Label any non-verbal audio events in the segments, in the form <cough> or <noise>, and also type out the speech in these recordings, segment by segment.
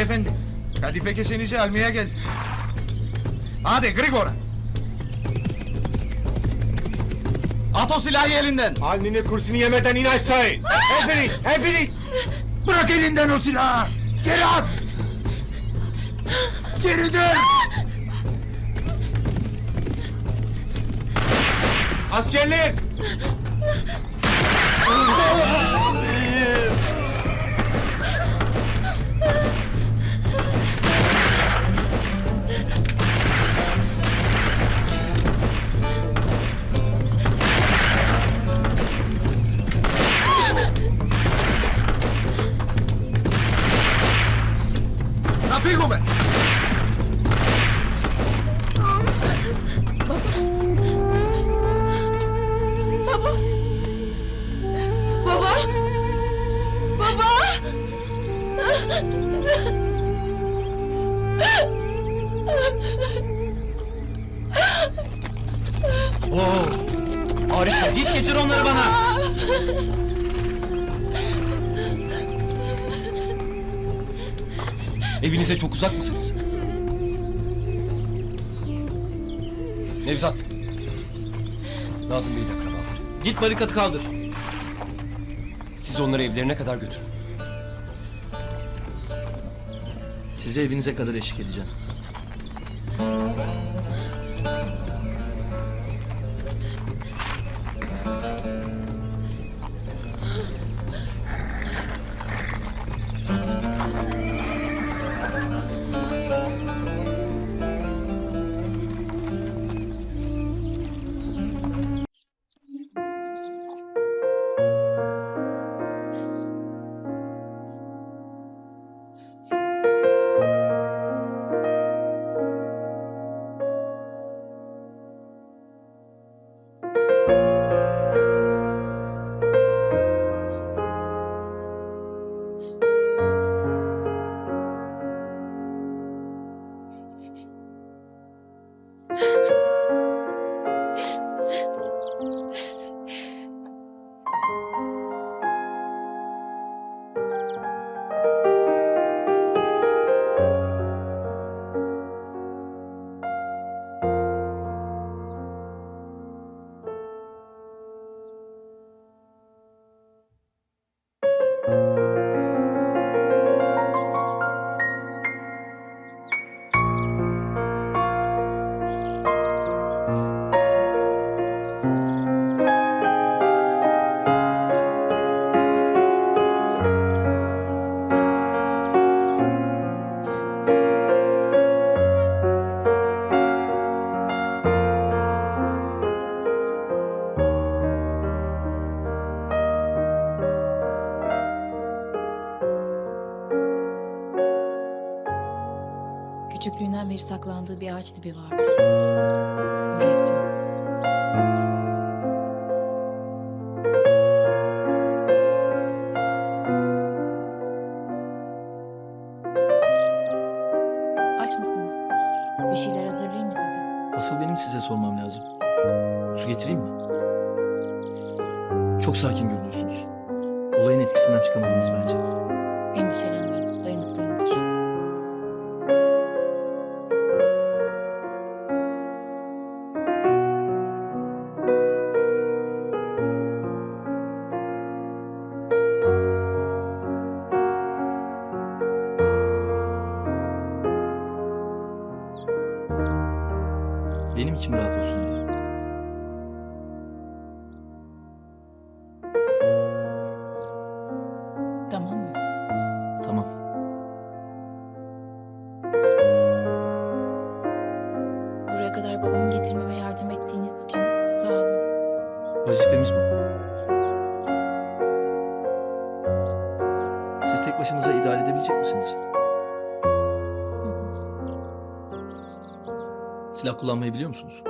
Beyefendi, kadife kesenizi almaya geldik. Hadi Grigor'a. At o silahı elinden. Alnini kursunu yemeden in aşağı. hepiniz, hepiniz. Bırak elinden o silahı. Geri at. Geri dön. Askerler. <laughs> Evinize çok uzak mısınız? Nevzat. Nazım Bey'in akrabaları. Git barikatı kaldır. Siz onları evlerine kadar götürün. Size evinize kadar eşlik edeceğim. Küçüklüğünden beri saklandığı bir ağaç dibi vardır. Oraya gidiyorum. Başınıza idare edebilecek misiniz? Silah kullanmayı biliyor musunuz?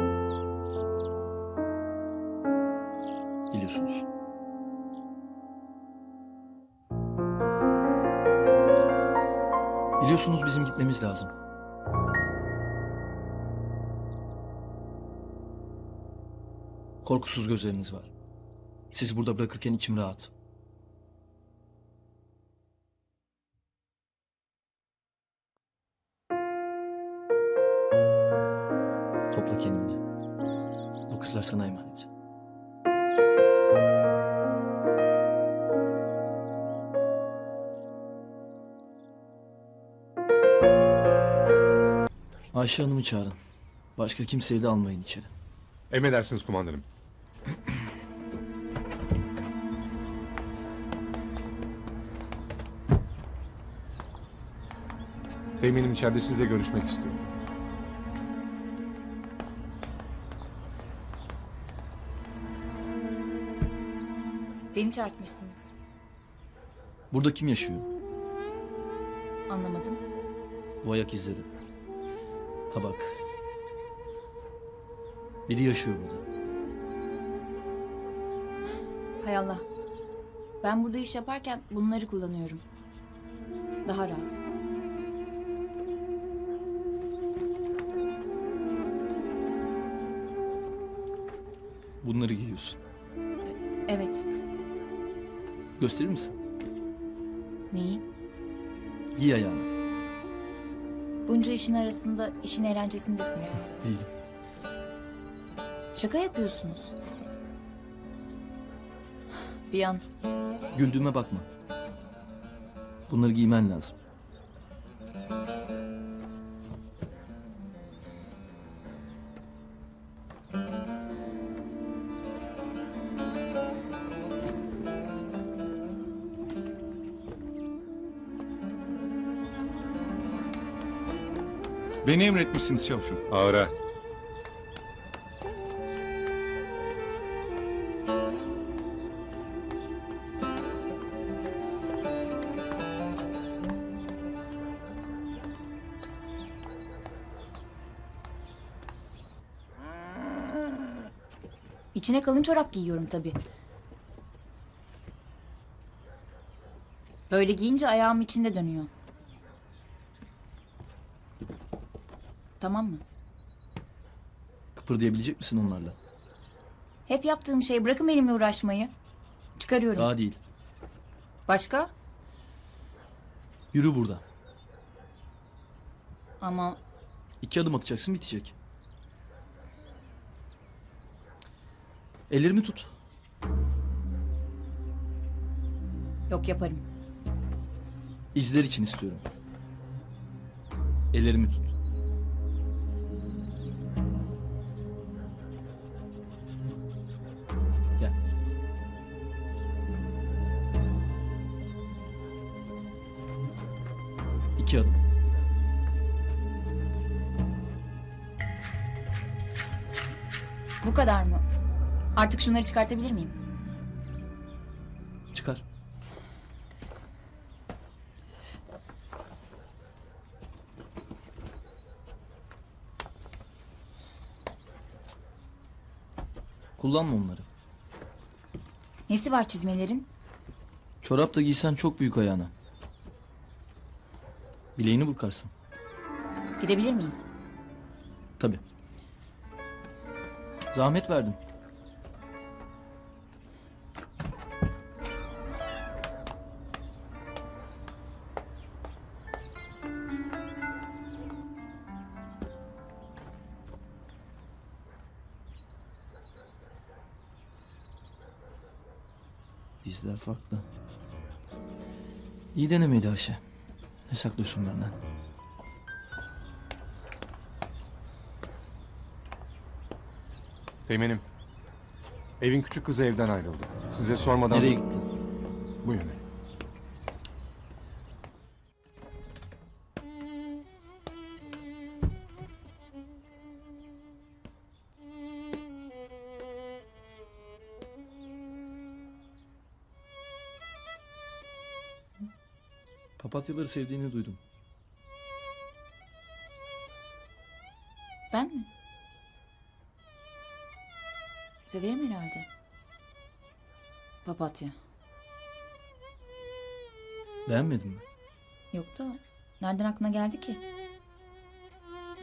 Biliyorsunuz. Biliyorsunuz bizim gitmemiz lazım. Korkusuz gözleriniz var. Sizi burada bırakırken içim rahat. Çocuklar sana emanet. Ayşe Hanım'ı çağırın. Başka kimseyi de almayın içeri. Emredersiniz kumandanım. Teğmenim içeride sizle görüşmek istiyor. Beni çağırtmışsınız. Burada kim yaşıyor? Anlamadım. Bu ayak izleri. Tabak. Biri yaşıyor burada. Hay Allah. Ben burada iş yaparken bunları kullanıyorum. Daha rahat. Bunları giyiyorsun. Evet. Gösterir misin? Neyi? Giy ayağını. Bunca işin arasında işin eğlencesindesiniz. Değilim. Şaka yapıyorsunuz. Bir an Güldüğüme bakma. Bunları giymen lazım. Beni emretmişsiniz çavuşum. Ağra. içine kalın çorap giyiyorum tabii. Böyle giyince ayağım içinde dönüyor. Tamam mı? Kıpırdayabilecek misin onlarla? Hep yaptığım şey bırakın benimle uğraşmayı. Çıkarıyorum. Daha değil. Başka? Yürü burada. Ama İki adım atacaksın bitecek. Ellerimi tut. yok yaparım. İzler için istiyorum. Ellerimi tut. Artık şunları çıkartabilir miyim? Çıkar. Kullanma onları. Nesi var çizmelerin? Çorap da giysen çok büyük ayağına. Bileğini burkarsın. Gidebilir miyim? Tabii. Zahmet verdim. Bizler farklı. İyi denemeydi Ayşe. Ne saklıyorsun benden? Teğmenim. Evin küçük kızı evden ayrıldı. Size sormadan... Nereye gitti? Bu yöne. Papatyaları sevdiğini duydum. Ben mi? Severim herhalde. Papatya. Beğenmedin mi? Yok da nereden aklına geldi ki?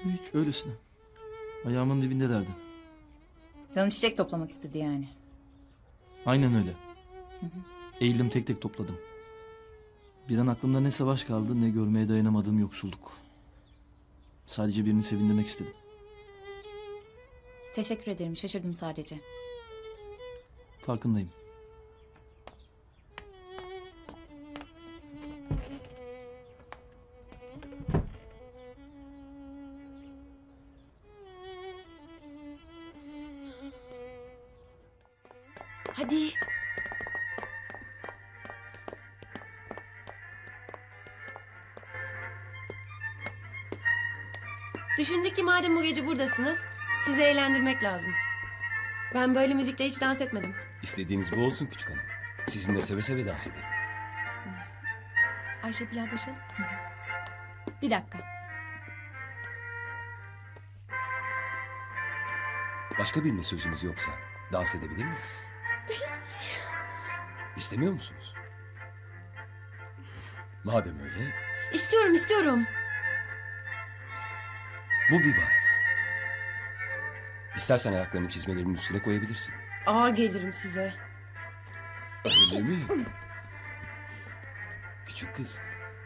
Hiç öylesine. Ayağımın dibinde derdi. Canın çiçek toplamak istedi yani. Aynen öyle. Eğildim tek tek topladım. Bir an aklımda ne savaş kaldı ne görmeye dayanamadığım yoksulluk. Sadece birini sevindirmek istedim. Teşekkür ederim. Şaşırdım sadece. Farkındayım. Hadi. Düşündük ki madem bu gece buradasınız, sizi eğlendirmek lazım. Ben böyle müzikle hiç dans etmedim. İstediğiniz bu olsun küçük hanım. Sizinle seve seve dans ederim. Ayşe pilav başlayalım mısın? Bir dakika. Başka birine sözünüz yoksa dans edebilir miyiz? İstemiyor musunuz? Madem öyle İstiyorum, istiyorum. Bu bir bahis. İstersen ayaklarını çizmelerimin üstüne koyabilirsin. Ağır gelirim size. Öyle mi? Küçük kız.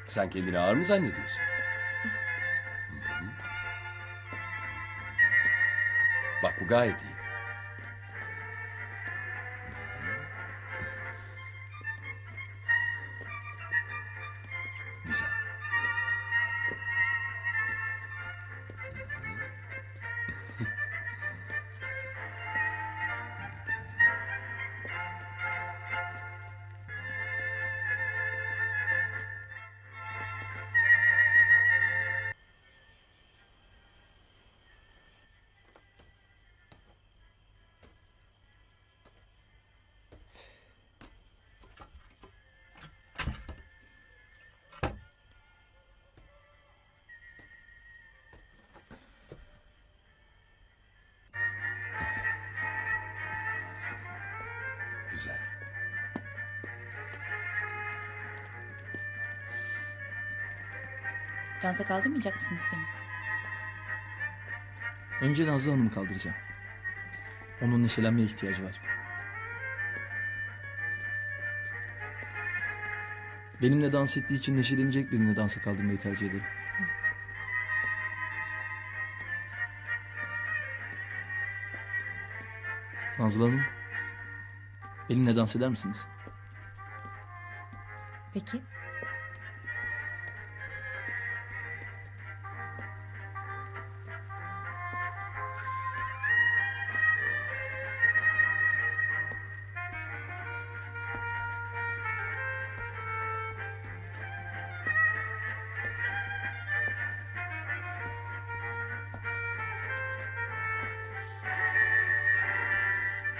Sen kendini ağır mı zannediyorsun? Hı hı. Bak bu gayet iyi. Dansa kaldırmayacak mısınız beni? Önce Nazlı Hanım'ı kaldıracağım. Onun neşelenmeye ihtiyacı var. Benimle dans ettiği için neşelenecek birini dansa kaldırmayı tercih ederim. Nazlı Hanım, benimle dans eder misiniz? Peki.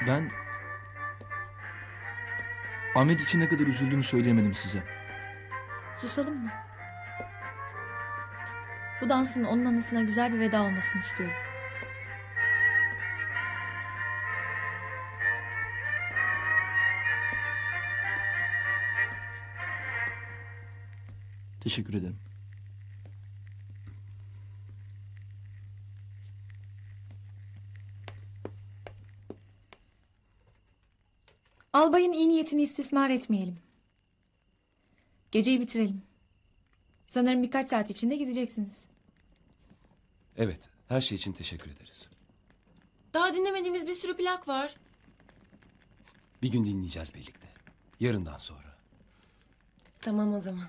Ben... Ahmet için ne kadar üzüldüğümü söyleyemedim size. Susalım mı? Bu dansın onun anısına güzel bir veda olmasını istiyorum. Teşekkür ederim. Albayın iyi niyetini istismar etmeyelim. Geceyi bitirelim. Sanırım birkaç saat içinde gideceksiniz. Evet, her şey için teşekkür ederiz. Daha dinlemediğimiz bir sürü plak var. Bir gün dinleyeceğiz birlikte. Yarından sonra. Tamam o zaman.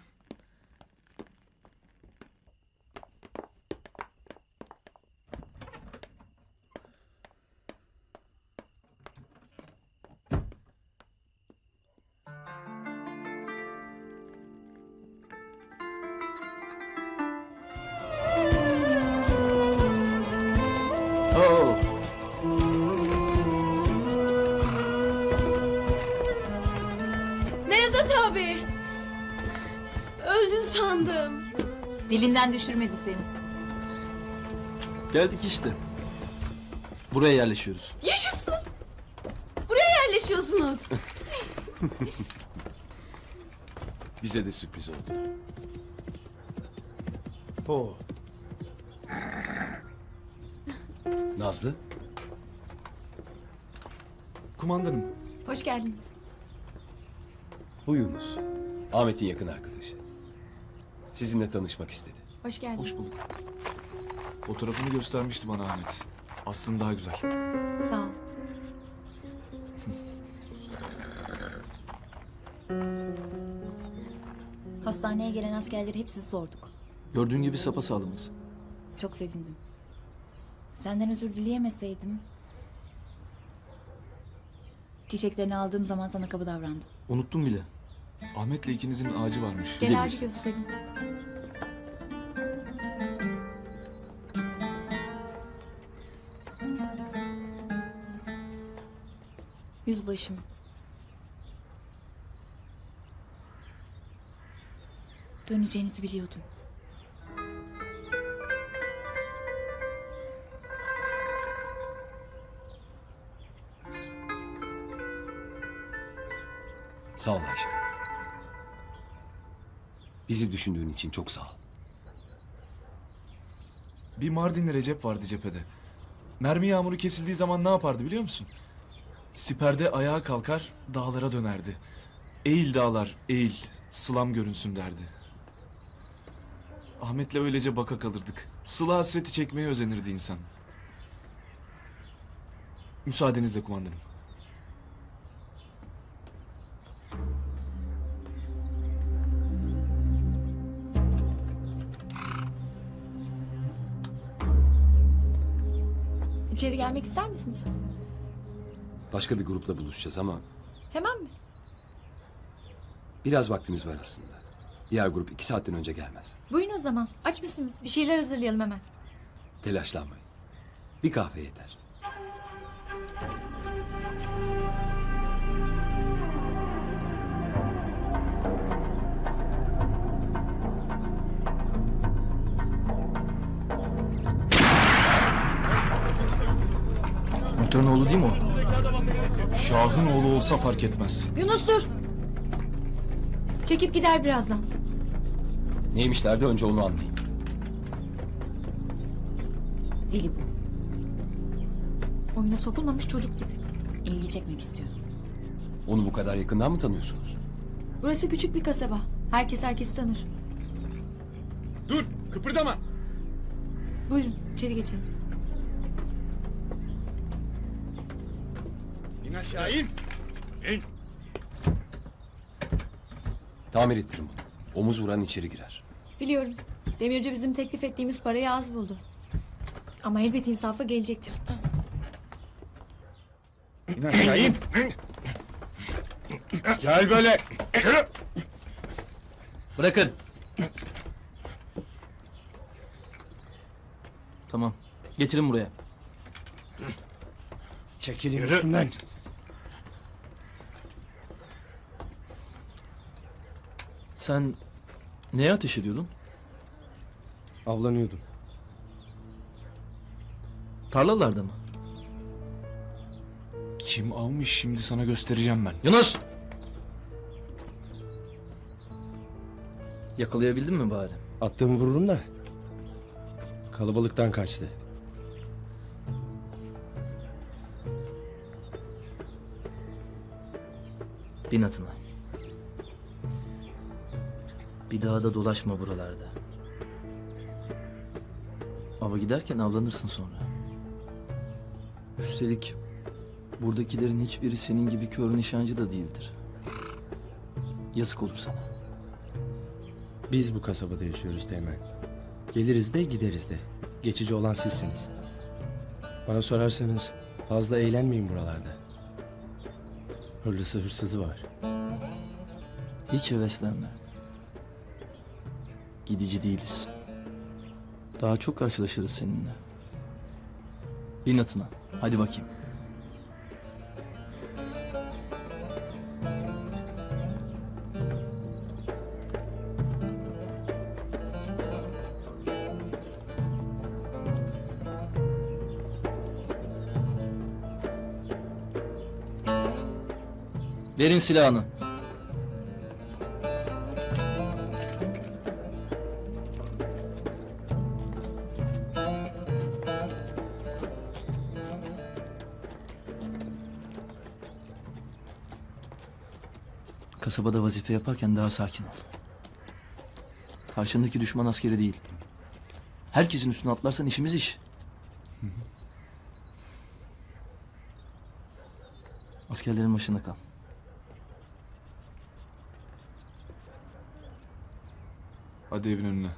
Dilinden düşürmedi seni. Geldik işte. Buraya yerleşiyoruz. Yaşasın! Buraya yerleşiyorsunuz. <laughs> Bize de sürpriz oldu. Oo. Nazlı, Kumandanım. Hoş geldiniz. bu Yunus. Ahmet'in yakın arkadaşı. Sizinle tanışmak istedi. Hoş geldiniz. Hoş bulduk. Fotoğrafını göstermişti bana Ahmet. Aslında daha güzel. Sağ ol. <laughs> Hastaneye gelen askerleri hepsi sorduk. Gördüğün gibi sapasağlamız. Çok sevindim. Senden özür dileyemeseydim... Çiçeklerini aldığım zaman sana kaba davrandım. Unuttum bile. Ahmet'le ikinizin ağacı varmış. Gel ağacı göstereyim. Yüzbaşım. Döneceğinizi biliyordum. Sağ ol Ayşe. Bizi düşündüğün için çok sağ ol. Bir Mardinli Recep vardı cephede. Mermi yağmuru kesildiği zaman ne yapardı biliyor musun? Siperde ayağa kalkar, dağlara dönerdi. Eğil dağlar, eğil, sılam görünsün derdi. Ahmet'le öylece baka kalırdık. Sıla hasreti çekmeye özenirdi insan. Müsaadenizle kumandanım. İçeri gelmek ister misiniz? Başka bir grupla buluşacağız ama Hemen mi? biraz vaktimiz var aslında. Diğer grup iki saatten önce gelmez. Buyurun o zaman. Aç mısınız? Bir şeyler hazırlayalım hemen. Telaşlanmayın. Bir kahve yeter. Muhtarın oğlu değil mi o? Şahın oğlu olsa fark etmez. Yunus dur. Çekip gider birazdan. Neymişler de önce onu anlayayım. Deli bu. Oyuna sokulmamış çocuk gibi. İlgi çekmek istiyor. Onu bu kadar yakından mı tanıyorsunuz? Burası küçük bir kasaba. Herkes herkesi tanır. Dur, kıpırdama. Buyurun içeri geçelim. İn aşağı in. Tamir ettirin bunu. Omuz vuran içeri girer. Biliyorum. Demirci bizim teklif ettiğimiz parayı az buldu. Ama elbet insafa gelecektir. İn aşağı in. Gel böyle. Bırakın. Tamam. Getirin buraya. Çekilin üstümden. Sen neye ateş ediyordun? Avlanıyordum. Tarlalarda mı? Kim almış şimdi sana göstereceğim ben. Yunus! Yakalayabildin mi bari? Attığımı vururum da. Kalabalıktan kaçtı. Bin atına. Bir daha da dolaşma buralarda. Ava giderken avlanırsın sonra. Üstelik buradakilerin hiçbiri senin gibi kör nişancı da değildir. Yazık olur sana. Biz bu kasabada yaşıyoruz Teğmen. Geliriz de gideriz de. Geçici olan sizsiniz. Bana sorarsanız fazla eğlenmeyin buralarda. Hırlısı hırsızı var. Hiç heveslenme. Gidici değiliz. Daha çok karşılaşırız seninle. Bin atına. Hadi bakayım. Verin silahını. Kasabada vazife yaparken daha sakin ol. Karşındaki düşman askeri değil. Herkesin üstüne atlarsan işimiz iş. Askerlerin başında kal. Hadi evin önüne.